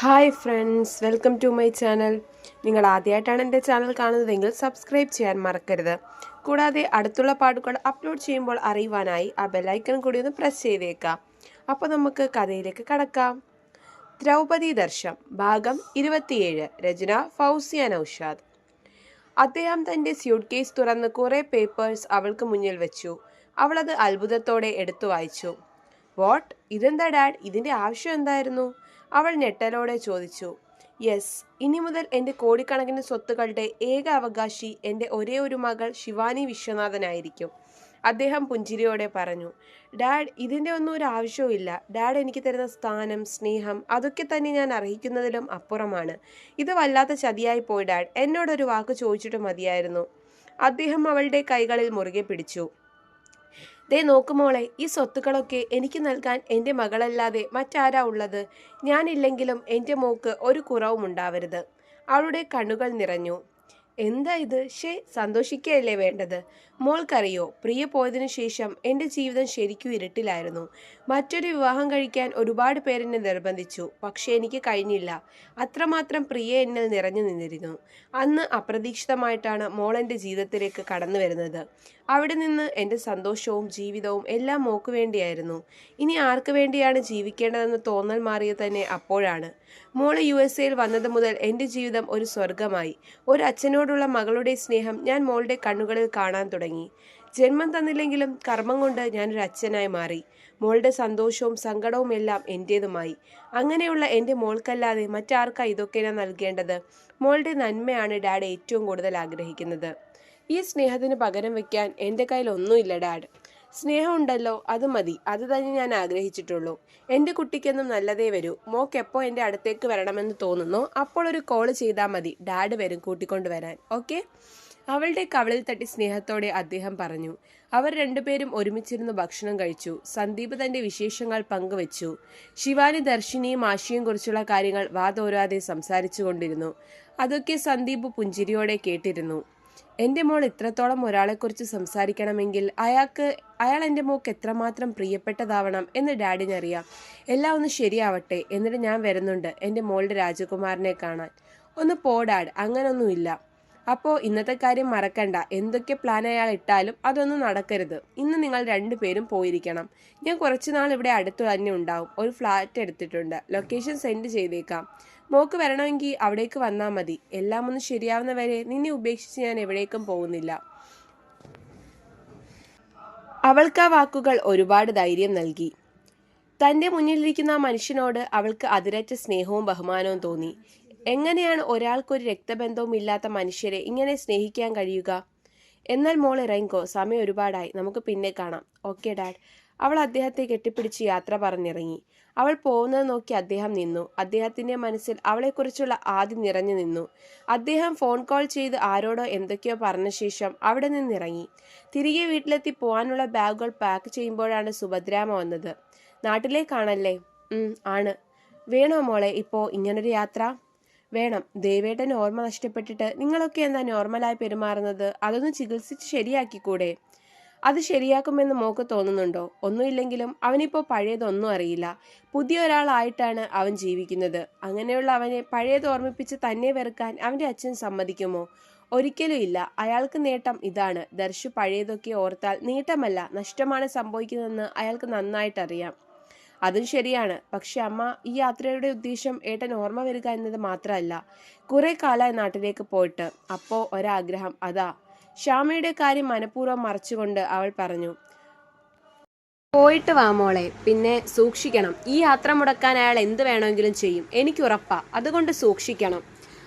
Hi friends welcome to my channel നിങ്ങൾ ആദ്യമായിട്ടാണ് എന്റെ ചാനൽ കാണുന്നതെങ്കിൽ സബ്സ്ക്രൈബ് ചെയ്യാൻ മറക്കരുത്. കൂടാതെ അടുത്തുള്ള പാട്ടുകൾ അപ്ലോഡ് ചെയ്യുമ്പോൾ അറിയുവാനായി ആ ബെല്ലൈക്കൺ കൂടി ഒന്ന് പ്രസ് ചെയ്തേക്കാം അപ്പോൾ നമുക്ക് കഥയിലേക്ക് കടക്കാം. ദ്രൗപദി ദർശം ഭാഗം ഇരുപത്തിയേഴ് രചന ഫൗസിയ നൌഷാദ്. അദ്ദേഹം തന്റെ സ്യൂട്ട് കേസ് തുറന്ന് കുറേ പേപ്പേഴ്സ് അവൾക്ക് മുന്നിൽ വെച്ചു. അവളത് അത്ഭുതത്തോടെ എടുത്തു വായിച്ചു. വാട്ട് ഇതെന്താ ഡാഡ് ഇതിന്റെ ആവശ്യം എന്തായിരുന്നു? അവൾ ഞെട്ടലോടെ ചോദിച്ചു യെസ് ഇനി മുതൽ എന്റെ കോടിക്കണക്കിന് സ്വത്തുക്കളുടെ ഏക അവകാശി എന്റെ ഒരേ ഒരു മകൾ ശിവാനി വിശ്വനാഥനായിരിക്കും. അദ്ദേഹം പുഞ്ചിരിയോടെ പറഞ്ഞു ഡാഡ് ഇതിന്റെ ഒന്നും ഒരു ആവശ്യവുമില്ല ഡാഡ് എനിക്ക് തരുന്ന സ്ഥാനം സ്നേഹം അതൊക്കെ തന്നെ ഞാൻ അർഹിക്കുന്നതിലും അപ്പുറമാണ്. ഇത് വല്ലാത്ത ചതിയായി പോയി ഡാഡ്. എന്നോടൊരു വാക്ക് ചോദിച്ചിട്ട് മതിയായിരുന്നു. അദ്ദേഹം അവളുടെ കൈകളിൽ മുറുകെ പിടിച്ചു. ദേ നോക്കുമോളെ ഈ സ്വത്തുക്കളൊക്കെ എനിക്ക് നൽകാൻ എന്റെ മകളല്ലാതെ മറ്റാരാ ഉള്ളത്? ഞാനില്ലെങ്കിലും എന്റെ മോക്ക് ഒരു കുറവും ഉണ്ടാവരുത്. അവളുടെ കണ്ണുകൾ നിറഞ്ഞു. എന്താ ഇത്? ഷേ സന്തോഷിക്കുകയല്ലേ വേണ്ടത്? മോൾക്കറിയോ? പ്രിയ പോയതിനു ശേഷം എന്റെ ജീവിതം ശരിക്കും ഇരുട്ടിലായിരുന്നു. മറ്റൊരു വിവാഹം കഴിക്കാൻ ഒരുപാട് പേരെന്നെ നിർബന്ധിച്ചു. പക്ഷേ എനിക്ക് കഴിഞ്ഞില്ല. അത്രമാത്രം പ്രിയ എന്നിൽ നിറഞ്ഞു നിന്നിരുന്നു. അന്ന് അപ്രതീക്ഷിതമായിട്ടാണ് മോൾ എന്റെ ജീവിതത്തിലേക്ക് കടന്നു വരുന്നത്. അവിടെ നിന്ന് എന്റെ സന്തോഷവും ജീവിതവും എല്ലാം മോക്ക് വേണ്ടിയായിരുന്നു. ഇനി ആർക്ക് വേണ്ടിയാണ് ജീവിക്കേണ്ടതെന്ന് തോന്നൽ മാറിയത് തന്നെ അപ്പോഴാണ്. മോൾ യു എസ് എയിൽ വന്നത് മുതൽ എന്റെ ജീവിതം ഒരു സ്വർഗമായി ഒരു അച്ഛനോടുള്ള മകളുടെ സ്നേഹം ഞാൻ മോളുടെ കണ്ണുകളിൽ കാണാൻ തുടങ്ങി. ജന്മം തന്നില്ലെങ്കിലും കർമ്മം കൊണ്ട് ഞാനൊരു അച്ഛനായി മാറി. മോളുടെ സന്തോഷവും സങ്കടവും എല്ലാം എന്റേതുമായി അങ്ങനെയുള്ള എന്റെ മോൾക്കല്ലാതെ മറ്റാർക്കാ ഇതൊക്കെ ഞാൻ നൽകേണ്ടത്? മോളുടെ നന്മയാണ് ഡാഡ് ഏറ്റവും കൂടുതൽ ആഗ്രഹിക്കുന്നത്. ഈ സ്നേഹത്തിന് പകരം വെക്കാൻ എന്റെ കയ്യിൽ ഒന്നുമില്ല ഡാഡ്. സ്നേഹമുണ്ടല്ലോ അത് മതി. അത് തന്നെ ഞാൻ ആഗ്രഹിച്ചിട്ടുള്ളൂ. എന്റെ കുട്ടിക്കെന്നും നല്ലതേ വരൂ. മോക്ക് എപ്പോൾ എന്റെ അടുത്തേക്ക് വരണമെന്ന് തോന്നുന്നു അപ്പോൾ ഒരു കോൾ ചെയ്താൽ മതി. ഡാഡ് വരും കൂട്ടിക്കൊണ്ട് വരാൻ ഓക്കെ? അവളുടെ കവളിൽ തട്ടി സ്നേഹത്തോടെ അദ്ദേഹം പറഞ്ഞു അവർ രണ്ടുപേരും ഒരുമിച്ചിരുന്ന് ഭക്ഷണം കഴിച്ചു. സന്ദീപ് തന്റെ വിശേഷങ്ങൾ പങ്കുവച്ചു. ശിവാനി ദർശിനിയും ആശയും കുറിച്ചുള്ള കാര്യങ്ങൾ വാതോരാതെ സംസാരിച്ചു കൊണ്ടിരുന്നു അതൊക്കെ സന്ദീപ് പുഞ്ചിരിയോടെ കേട്ടിരുന്നു. എന്റെ മോൾ ഇത്രത്തോളം ഒരാളെക്കുറിച്ച് സംസാരിക്കണമെങ്കിൽ അയാൾക്ക് അയാൾ എന്റെ മോക്ക് എത്രമാത്രം പ്രിയപ്പെട്ടതാവണം എന്ന് ഡാഡിനറിയാം. എല്ലാം ഒന്ന് ശരിയാവട്ടെ എന്നിട്ട് ഞാൻ വരുന്നുണ്ട് എന്റെ മോളുടെ രാജകുമാരനെ കാണാൻ. ഒന്ന് പോ ഡാഡ് അങ്ങനൊന്നുമില്ല. അപ്പോൾ ഇന്നത്തെ കാര്യം മറക്കണ്ട. എന്തൊക്കെ പ്ലാൻ അയാൾ ഇട്ടാലും അതൊന്നും നടക്കരുത്. ഇന്ന് നിങ്ങൾ രണ്ടുപേരും പോയിരിക്കണം. ഞാൻ കുറച്ച് നാൾ ഇവിടെ അടുത്ത് തന്നെ ഉണ്ടാവും. ഒരു ഫ്ലാറ്റ് എടുത്തിട്ടുണ്ട്. ലൊക്കേഷൻ സെൻഡ് ചെയ്തേക്കാം. മോക്ക് വരണമെങ്കിൽ അവിടേക്ക് വന്നാൽ മതി. എല്ലാം ഒന്ന് ശരിയാവുന്നവരെ നിന്നെ ഉപേക്ഷിച്ച് ഞാൻ എവിടേക്കും പോകുന്നില്ല. അവൾക്ക് ആ വാക്കുകൾ ഒരുപാട് ധൈര്യം നൽകി. തന്റെ മുന്നിലിരിക്കുന്ന ആ മനുഷ്യനോട് അവൾക്ക് അതിരറ്റ സ്നേഹവും ബഹുമാനവും തോന്നി. എങ്ങനെയാണ് ഒരാൾക്കൊരു രക്തബന്ധവും ഇല്ലാത്ത മനുഷ്യരെ ഇങ്ങനെ സ്നേഹിക്കാൻ കഴിയുക? എന്നാൽ മോൾ ഇറങ്ങിക്കോ സമയം ഒരുപാടായി. നമുക്ക് പിന്നെ കാണാം. Okay dad. അവൾ അദ്ദേഹത്തെ കെട്ടിപ്പിടിച്ച് യാത്ര പറഞ്ഞിറങ്ങി. അവൾ പോകുന്നത് നോക്കി അദ്ദേഹം നിന്നു. അദ്ദേഹത്തിന്റെ മനസ്സിൽ അവളെക്കുറിച്ചുള്ള ആദ്യം നിറഞ്ഞു നിന്നു. അദ്ദേഹം ഫോൺ കോൾ ചെയ്ത് ആരോടോ എന്തൊക്കെയോ പറഞ്ഞ ശേഷം അവിടെ നിന്നിറങ്ങി. തിരികെ വീട്ടിലെത്തി പോകാനുള്ള ബാഗുകൾ പാക്ക് ചെയ്യുമ്പോഴാണ് സുഭദ്രാമ വന്നത്. നാട്ടിലേക്കാണല്ലേ? ആണ്. വേണോ മോളെ ഇപ്പോ ഇങ്ങനൊരു യാത്ര? വേണം. ദേവേട്ടൻ ഓർമ്മ നഷ്ടപ്പെട്ടിട്ട് നിങ്ങളൊക്കെ എന്താ നോർമലായി പെരുമാറുന്നത്? അതൊന്ന് ചികിത്സിച്ച് ശരിയാക്കിക്കൂടെ? അത് ശരിയാക്കുമെന്ന് മോക്ക് തോന്നുന്നുണ്ടോ? ഒന്നുമില്ലെങ്കിലും അവനിപ്പോൾ പഴയതൊന്നും അറിയില്ല. പുതിയ ഒരാളായിട്ടാണ് അവൻ ജീവിക്കുന്നത്. അങ്ങനെയുള്ള അവനെ പഴയത് ഓർമ്മിപ്പിച്ച് തന്നെ വെറുക്കാൻ അവന്റെ അച്ഛൻ സമ്മതിക്കുമോ? ഒരിക്കലും ഇല്ല. അയാൾക്ക് നേട്ടം ഇതാണ്. ദർശു പഴയതൊക്കെ ഓർത്താൽ നേട്ടമല്ല നഷ്ടമാണ് സംഭവിക്കുന്നതെന്ന് അയാൾക്ക് നന്നായിട്ടറിയാം. അതും ശരിയാണ്. പക്ഷെ അമ്മ ഈ യാത്രയുടെ ഉദ്ദേശം ഏട്ടൻ ഓർമ്മ വരിക എന്നത് മാത്രമല്ല കുറെ കാലമായി നാട്ടിലേക്ക് പോയിട്ട്. അപ്പോ ഒരാഗ്രഹം അതാ. ശ്യാമയുടെ കാര്യം മനഃപൂർവം മറച്ചുകൊണ്ട് അവൾ പറഞ്ഞു പോയിട്ട് വാ മോളെ പിന്നെ സൂക്ഷിക്കണം. ഈ യാത്ര മുടക്കാൻ അയാൾ എന്ത് വേണമെങ്കിലും ചെയ്യും. എനിക്ക് ഉറപ്പാ. അതുകൊണ്ട് സൂക്ഷിക്കണം.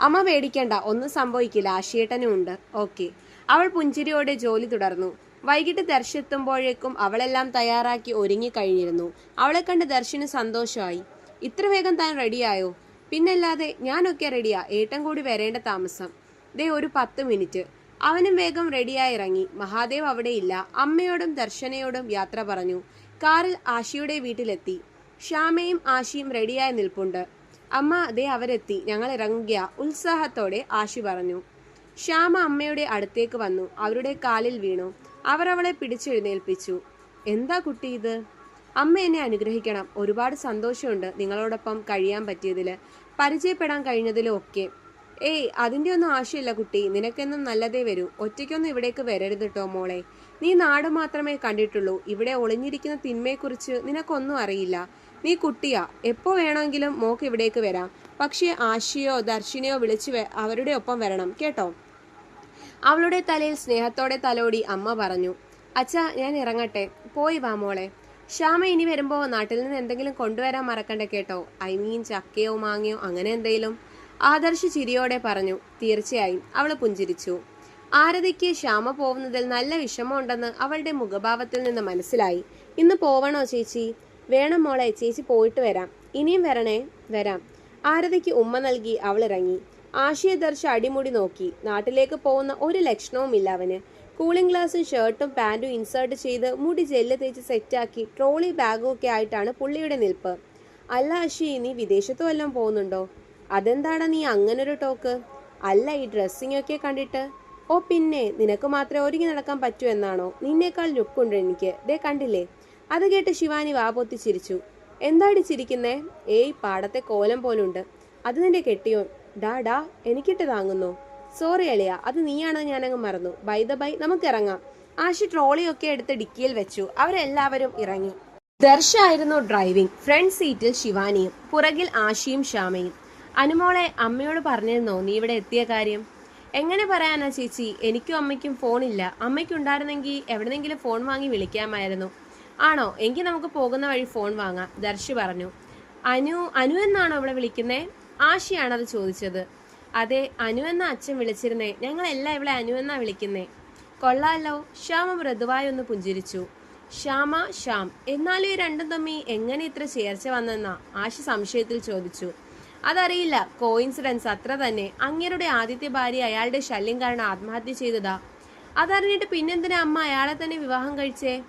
അമ്മ പേടിക്കേണ്ട. ഒന്നും സംഭവിക്കില്ല. ആശയേട്ടനും ഉണ്ട്. ഓക്കെ. അവൾ പുഞ്ചിരിയോടെ ജോലി തുടർന്നു. വൈകിട്ട് ദർശെത്തുമ്പോഴേക്കും അവളെല്ലാം തയ്യാറാക്കി ഒരുങ്ങിക്കഴിഞ്ഞിരുന്നു അവളെ കണ്ട് ദർശന് സന്തോഷമായി ഇത്ര വേഗം താൻ റെഡിയായോ പിന്നല്ലാതെ ഞാനൊക്കെ റെഡിയാ ഏട്ടൻ കൂടി വരേണ്ട താമസം. ദേ ഒരു പത്ത് മിനിറ്റ് അവനും വേഗം റെഡിയായി ഇറങ്ങി. മഹാദേവ് അവിടെയില്ല അമ്മയോടും ദർശനയോടും യാത്ര പറഞ്ഞു. കാറിൽ ആശിയുടെ വീട്ടിലെത്തി. ശ്യാമയും ആശിയും റെഡിയായി നിൽപ്പുണ്ട്. അമ്മ ദേ അവരെത്തി. ഞങ്ങൾ ഇറങ്ങുക. ഉത്സാഹത്തോടെ ആശി പറഞ്ഞു. ശ്യാമ അമ്മയുടെ അടുത്തേക്ക് വന്നു. അവരുടെ കാലിൽ വീണു. അവർ അവളെ പിടിച്ചെഴുന്നേൽപ്പിച്ചു. എന്താ കുട്ടി ഇത്? അമ്മ എന്നെ അനുഗ്രഹിക്കണം. ഒരുപാട് സന്തോഷമുണ്ട് നിങ്ങളോടൊപ്പം കഴിയാൻ പറ്റിയതിൽ പരിചയപ്പെടാൻ കഴിഞ്ഞതിലും ഒക്കെ. ഏയ് അതിന്റെ ഒന്നും ആശയമില്ല കുട്ടി. നിനക്കെന്നും നല്ലതേ വരൂ. ഒറ്റയ്ക്കൊന്നും ഇവിടേക്ക് വരരുത് കേട്ടോ മോളെ. നീ നാട് മാത്രമേ കണ്ടിട്ടുള്ളൂ. ഇവിടെ ഒളിഞ്ഞിരിക്കുന്ന തിന്മയെക്കുറിച്ച് നിനക്കൊന്നും അറിയില്ല. നീ കുട്ടിയാ. എപ്പോൾ വേണമെങ്കിലും മോക്ക് ഇവിടേക്ക് വരാം. പക്ഷേ ആശയോ ദർശിനിയോ വിളിച്ച് അവരുടെ ഒപ്പം വരണം. കേട്ടോ? അവളുടെ തലയിൽ സ്നേഹത്തോടെ തലോടി അമ്മ പറഞ്ഞു അച്ഛാ ഞാൻ ഇറങ്ങട്ടെ. പോയി വാ മോളെ. ശ്യാമ ഇനി വരുമ്പോൾ നാട്ടിൽ നിന്ന് എന്തെങ്കിലും കൊണ്ടുവരാൻ മറക്കണ്ട കേട്ടോ. ഐ മീൻ ചക്കയോ മാങ്ങയോ അങ്ങനെ എന്തെങ്കിലും. ആദർശ് ചിരിയോടെ പറഞ്ഞു തീർച്ചയായും. അവൾ പുഞ്ചിരിച്ചു. ആരതിക്ക് ശ്യാമ പോകുന്നതിൽ നല്ല വിഷമമുണ്ടെന്ന് അവളുടെ മുഖഭാവത്തിൽ നിന്ന് മനസ്സിലായി. ഇന്ന് പോവണോ ചേച്ചി? വേണം മോളെ ചേച്ചി പോയിട്ട് വരാം. ഇനിയും വരണേ? വരാം. ആരതിക്ക് ഉമ്മ നൽകി അവൾ ഇറങ്ങി ആശയദർശ അടിമുടി നോക്കി. നാട്ടിലേക്ക് പോകുന്ന ഒരു ലക്ഷണവുമില്ല അവന്. കൂളിംഗ് ഗ്ലാസും ഷർട്ടും പാന്റും ഇൻസേർട്ട് ചെയ്ത് മുടി ജെല്ല് തേച്ച് സെറ്റാക്കി ട്രോളി ബാഗും ഒക്കെ ആയിട്ടാണ് പുള്ളിയുടെ നിൽപ്പ്. അല്ല അശി നീ വിദേശത്ത് വല്ലതും പോകുന്നുണ്ടോ? അതെന്താടാ നീ അങ്ങനൊരു ടോക്ക് അല്ല ഈ ഡ്രസ്സിംഗ് ഒക്കെ കണ്ടിട്ട്? ഓ പിന്നെ നിനക്ക് മാത്രമേ ഒരുങ്ങി നടക്കാൻ പറ്റൂ എന്നാണോ? നിന്നേക്കാൾ ലുക്കുണ്ട് എനിക്ക്. ദേ കണ്ടില്ലേ? അത് കേട്ട് ശിവാനി വാപൊത്തി ചിരിച്ചു എന്താടി ചിരിക്കുന്നേ? ഏയ് പാടത്തെ കോലം പോലുണ്ട്. അത് നിന്റെ കെട്ടിയോ ഡാ ഡാ എനിക്കിട്ട് താങ്ങുന്നു. സോറി അളിയ അത് നീയാണെന്ന് ഞാനങ്ങ് മറന്നു. ബൈ ദ ബൈ നമുക്ക് ഇറങ്ങാം ആശി ട്രോളിയൊക്കെ എടുത്ത് ഡിക്കിയിൽ വെച്ചു. അവരെല്ലാവരും ഇറങ്ങി. ദർശായിരുന്നു ഡ്രൈവിംഗ്. ഫ്രണ്ട് സീറ്റിൽ ശിവാനിയും പുറകിൽ ആശിയും ശ്യാമയും. അനുമോളെ അമ്മയോട് പറഞ്ഞിരുന്നോ നീ ഇവിടെ എത്തിയ കാര്യം? എങ്ങനെ പറയാനാ ചേച്ചി? എനിക്കും അമ്മയ്ക്കും ഫോണില്ല. അമ്മയ്ക്കുണ്ടായിരുന്നെങ്കിൽ എവിടെന്നെങ്കിലും ഫോൺ വാങ്ങി വിളിക്കാമായിരുന്നു. ആണോ? എങ്കിൽ നമുക്ക് പോകുന്ന വഴി ഫോൺ വാങ്ങാം ദർശി പറഞ്ഞു. അനു അനു എന്നാണോ ഇവിടെ വിളിക്കുന്നേ? ആശിയാണ് അത് ചോദിച്ചത്. അതെ അനു എന്ന അച്ഛൻ വിളിച്ചിരുന്നേ. ഞങ്ങളെല്ലാം ഇവിടെ അനു എന്നാ വിളിക്കുന്നേ. കൊള്ളാലോ. ശ്യാമ മൃദുവായി ഒന്ന് പുഞ്ചിരിച്ചു. ശ്യാമ ശ്യാം എന്നാലും ഈ രണ്ടും തമ്മി എങ്ങനെ ഇത്ര ചേർച്ച വന്നെന്നാ ആശ സംശയത്തിൽ ചോദിച്ചു. അതറിയില്ല. കോയിൻസിഡൻസ് അത്ര തന്നെ. അങ്ങേരുടെ ആദ്യത്തെ ഭാര്യ അയാളുടെ ശല്യം കാരണം ആത്മഹത്യ ചെയ്തതാ. അതറിഞ്ഞിട്ട് പിന്നെന്തിനാ അമ്മ അയാളെ തന്നെ വിവാഹം കഴിച്ചേ?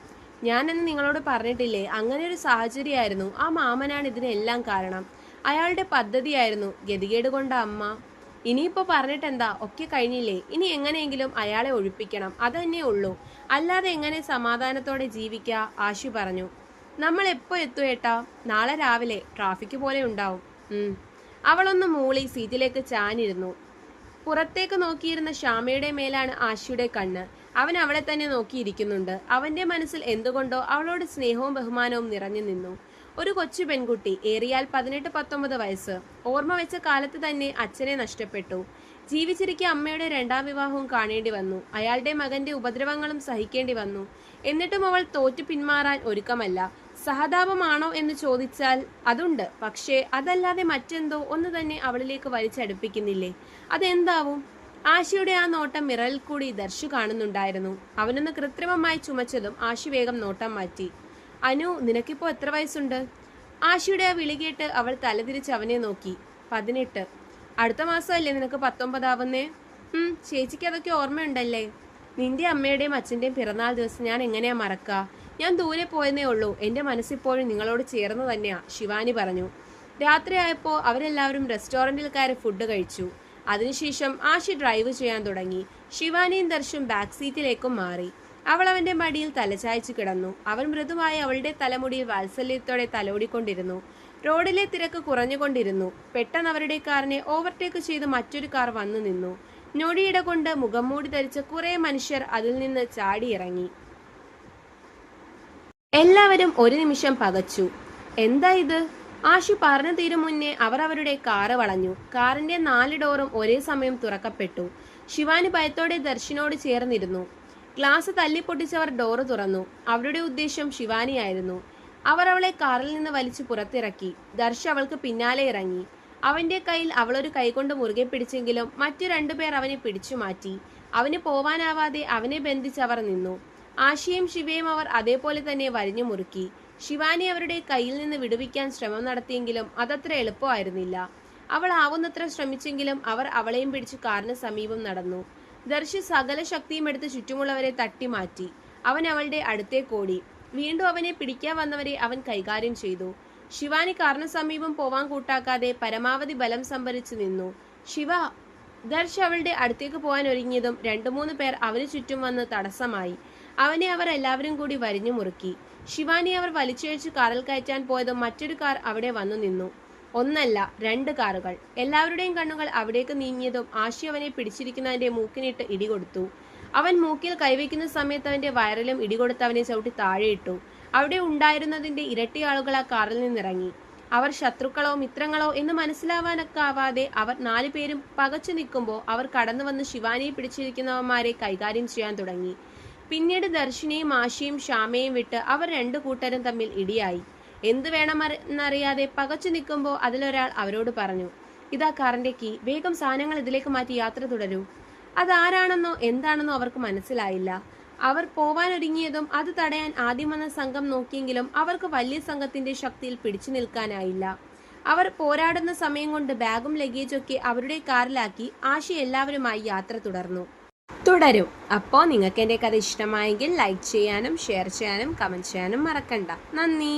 ഞാനെന്ന് നിങ്ങളോട് പറഞ്ഞിട്ടില്ലേ അങ്ങനെ ഒരു സാഹചര്യമായിരുന്നു. ആ മാമനാണ് ഇതിനെല്ലാം കാരണം. അയാളുടെ പദ്ധതിയായിരുന്നു ഗതികേട് കൊണ്ട അമ്മ. ഇനിയിപ്പോൾ പറഞ്ഞിട്ടെന്താ? ഒക്കെ കഴിഞ്ഞില്ലേ? ഇനി എങ്ങനെയെങ്കിലും അയാളെ ഒഴിപ്പിക്കണം. അതന്നെ ഉള്ളൂ. അല്ലാതെ എങ്ങനെ സമാധാനത്തോടെ ജീവിക്കുക ആശു പറഞ്ഞു. നമ്മൾ എപ്പോൾ എത്തും ഏട്ടാ? നാളെ രാവിലെ. ട്രാഫിക് പോലെ ഉണ്ടാവും. അവളൊന്ന് മൂളി സീറ്റിലേക്ക് ചാനിരുന്നു പുറത്തേക്ക് നോക്കിയിരുന്ന ശ്യാമയുടെ മേലാണ് ആശിയുടെ കണ്ണ്. അവൻ അവളെ തന്നെ നോക്കിയിരിക്കുന്നുണ്ട്. അവന്റെ മനസ്സിൽ എന്തുകൊണ്ടോ അവളോട് സ്നേഹവും ബഹുമാനവും നിറഞ്ഞു നിന്നു. ഒരു കൊച്ചു പെൺകുട്ടി ഏറിയാൽ പതിനെട്ട് പത്തൊമ്പത് വയസ്സ്. ഓർമ്മ വെച്ച കാലത്ത് തന്നെ അച്ഛനെ നഷ്ടപ്പെട്ടു. ജീവിച്ചിരിക്കെ അമ്മയുടെ രണ്ടാം വിവാഹവും കാണേണ്ടി വന്നു. അയാളുടെ മകന്റെ ഉപദ്രവങ്ങളും സഹിക്കേണ്ടി വന്നു. എന്നിട്ടും അവൾ തോറ്റു പിന്മാറാൻ ഒരുക്കമല്ല. സഹതാപമാണോ എന്ന് ചോദിച്ചാൽ അതുണ്ട്. പക്ഷേ അതല്ലാതെ മറ്റെന്തോ ഒന്ന് തന്നെ അവളിലേക്ക് വലിച്ചടുപ്പിക്കുന്നില്ലേ? അതെന്താവും? ആശയുടെ ആ നോട്ടം മിറലിൽ കൂടി ദർശു കാണുന്നുണ്ടായിരുന്നു. അവനൊന്ന് കൃത്രിമമായി ചുമച്ചതും ആശി വേഗം നോട്ടം മാറ്റി. അനു നിനക്കിപ്പോ എത്ര വയസ്സുണ്ട്? ആശയുടെ ആ വിളി കേട്ട് അവൾ തലതിരിച്ച് അവനെ നോക്കി. പതിനെട്ട്. അടുത്ത മാസമല്ലേ നിനക്ക് പത്തൊമ്പതാവുന്നേ? ചേച്ചിക്ക് അതൊക്കെ ഓർമ്മയുണ്ടല്ലേ? നിന്റെ അമ്മയുടെയും അച്ഛന്റെയും പിറന്നാൾ ദിവസം ഞാൻ എങ്ങനെയാ മറക്കുക ഞാൻ ദൂരെ പോയെന്നേ ഉള്ളൂ. എന്റെ മനസ്സിപ്പോഴും നിങ്ങളോട് ചേർന്ന് തന്നെയാ ശിവാനി പറഞ്ഞു. രാത്രിയായപ്പോൾ അവരെല്ലാവരും റെസ്റ്റോറന്റിൽ കയറി ഫുഡ് കഴിച്ചു. അതിനുശേഷം ആശി ഡ്രൈവ് ചെയ്യാൻ തുടങ്ങി. ശിവാനിയും ദർശും ബാക്ക് സീറ്റിലേക്കും മാറി. അവൾ അവന്റെ മടിയിൽ തലചായ്ച്ചു കിടന്നു. അവൻ മൃദുവായി അവളുടെ തലമുടിയിൽ വാത്സല്യത്തോടെ തലോടിക്കൊണ്ടിരുന്നു. റോഡിലെ തിരക്ക് കുറഞ്ഞുകൊണ്ടിരുന്നു. പെട്ടെന്ന് അവരുടെ കാറിനെ ഓവർടേക്ക് ചെയ്ത് മറ്റൊരു കാർ വന്നു നിന്നു. ഞൊടിയിട കൊണ്ട് മുഖംമൂടി ധരിച്ച കുറെ മനുഷ്യർ അതിൽ നിന്ന് ചാടിയിറങ്ങി എല്ലാവരും ഒരു നിമിഷം പകച്ചു. എന്താ ഇത്? ആശു പറഞ്ഞു തീരും മുന്നേ അവർ അവരുടെ കാറ് വളഞ്ഞു. കാറിന്റെ നാല് ഡോറും ഒരേ സമയം തുറക്കപ്പെട്ടു. ശിവാനി ഭയത്തോടെ ദർശനോട് ചേർന്നിരുന്നു. ഗ്ലാസ് തല്ലിപ്പൊട്ടിച്ചവർ ഡോറ് തുറന്നു. അവരുടെ ഉദ്ദേശം ശിവാനിയായിരുന്നു അവർ അവളെ കാറിൽ നിന്ന് വലിച്ചു പുറത്തിറക്കി. ദർശ അവൾക്ക് പിന്നാലെ ഇറങ്ങി. അവന്റെ കയ്യിൽ അവളൊരു കൈകൊണ്ട് മുറുകെ പിടിച്ചെങ്കിലും മറ്റു രണ്ടുപേർ അവനെ പിടിച്ചു മാറ്റി. അവന് പോവാനാവാതെ അവനെ ബന്ധിച്ചവർ നിന്നു. ആശയും ശിവയും അവർ അതേപോലെ തന്നെ വരിഞ്ഞു മുറുക്കി. ശിവാനി അവരുടെ കയ്യിൽ നിന്ന് വിടുവിക്കാൻ ശ്രമം നടത്തിയെങ്കിലും അതത്ര എളുപ്പമായിരുന്നില്ല. അവൾ ആവുന്നത്ര ശ്രമിച്ചെങ്കിലും അവർ അവളെയും പിടിച്ചു കാറിന് സമീപം നടന്നു. ദർശി സകല ശക്തിയും എടുത്ത് ചുറ്റുമുള്ളവരെ തട്ടിമാറ്റി അവൻ അവളുടെ അടുത്തേക്കോടി വീണ്ടും അവനെ പിടിക്കാൻ വന്നവരെ അവൻ കൈകാര്യം ചെയ്തു. ശിവാനി കാറിന് സമീപം പോവാൻ കൂട്ടാക്കാതെ പരമാവധി ബലം സംഭരിച്ചു നിന്നു. ശിവ ദർശ് അവളുടെ അടുത്തേക്ക് പോകാൻ ഒരുങ്ങിയതും രണ്ടു മൂന്ന് പേർ അവന് ചുറ്റും വന്ന് തടസ്സമായി. അവനെ അവർ എല്ലാവരും കൂടി വരിഞ്ഞു മുറുക്കി. ശിവാനി അവർ വലിച്ചിഴച്ച് കാറിൽ കയറ്റാൻ പോയതും മറ്റൊരു കാർ അവിടെ വന്നു നിന്നു. ഒന്നല്ല രണ്ട് കാറുകൾ. എല്ലാവരുടെയും കണ്ണുകൾ അവിടേക്ക് നീങ്ങിയതും ആശി അവനെ പിടിച്ചിരിക്കുന്നതിന്റെ മൂക്കിനിട്ട് ഇടികൊടുത്തു അവൻ മൂക്കിൽ കൈവയ്ക്കുന്ന സമയത്ത് അവന്റെ വയറിലും ഇടികൊടുത്ത് അവനെ ചവിട്ടി താഴെയിട്ടു. അവിടെ ഉണ്ടായിരുന്നതിന്റെ ഇരട്ടി ആളുകൾ ആ കാറിൽ നിന്നിറങ്ങി. അവർ ശത്രുക്കളോ മിത്രങ്ങളോ എന്ന് മനസ്സിലാവാനൊക്കാവാതെ അവർ നാലു പേരും പകച്ചു നിൽക്കുമ്പോൾ അവർ കടന്നു വന്ന് ശിവാനിയെ പിടിച്ചിരിക്കുന്നവന്മാരെ കൈകാര്യം ചെയ്യാൻ തുടങ്ങി. പിന്നീട് ദർശിനിയും ആശയും ശ്യാമയും വിട്ട് അവർ രണ്ടു കൂട്ടരും തമ്മിൽ ഇടിയായി. എന്തു വേണമെന്നറിയാതെ പകച്ചു നിൽക്കുമ്പോൾ അതിലൊരാൾ അവരോട് പറഞ്ഞു ഇതാ കാറിന്റെ കീ വേഗം സാധനങ്ങൾ ഇതിലേക്ക് മാറ്റി യാത്ര തുടരൂ. അതാരാണെന്നോ എന്താണെന്നോ അവർക്ക് മനസ്സിലായില്ല. അവർ പോവാനൊരുങ്ങിയതും അത് തടയാൻ ആദ്യം വന്ന സംഘം നോക്കിയെങ്കിലും അവർക്ക് വലിയ സംഘത്തിന്റെ ശക്തിയിൽ പിടിച്ചു നിൽക്കാനായില്ല. അവർ പോരാടുന്ന സമയം കൊണ്ട് ബാഗും ലഗേജൊക്കെ അവരുടെ കാറിലാക്കി ആശ എല്ലാവരുമായി യാത്ര തുടർന്നു. തുടരും. അപ്പോൾ നിങ്ങൾക്ക് എന്റെ കഥ ഇഷ്ടമായെങ്കിൽ ലൈക്ക് ചെയ്യാനും ഷെയർ ചെയ്യാനും കമന്റ് ചെയ്യാനും മറക്കണ്ട. നന്ദി.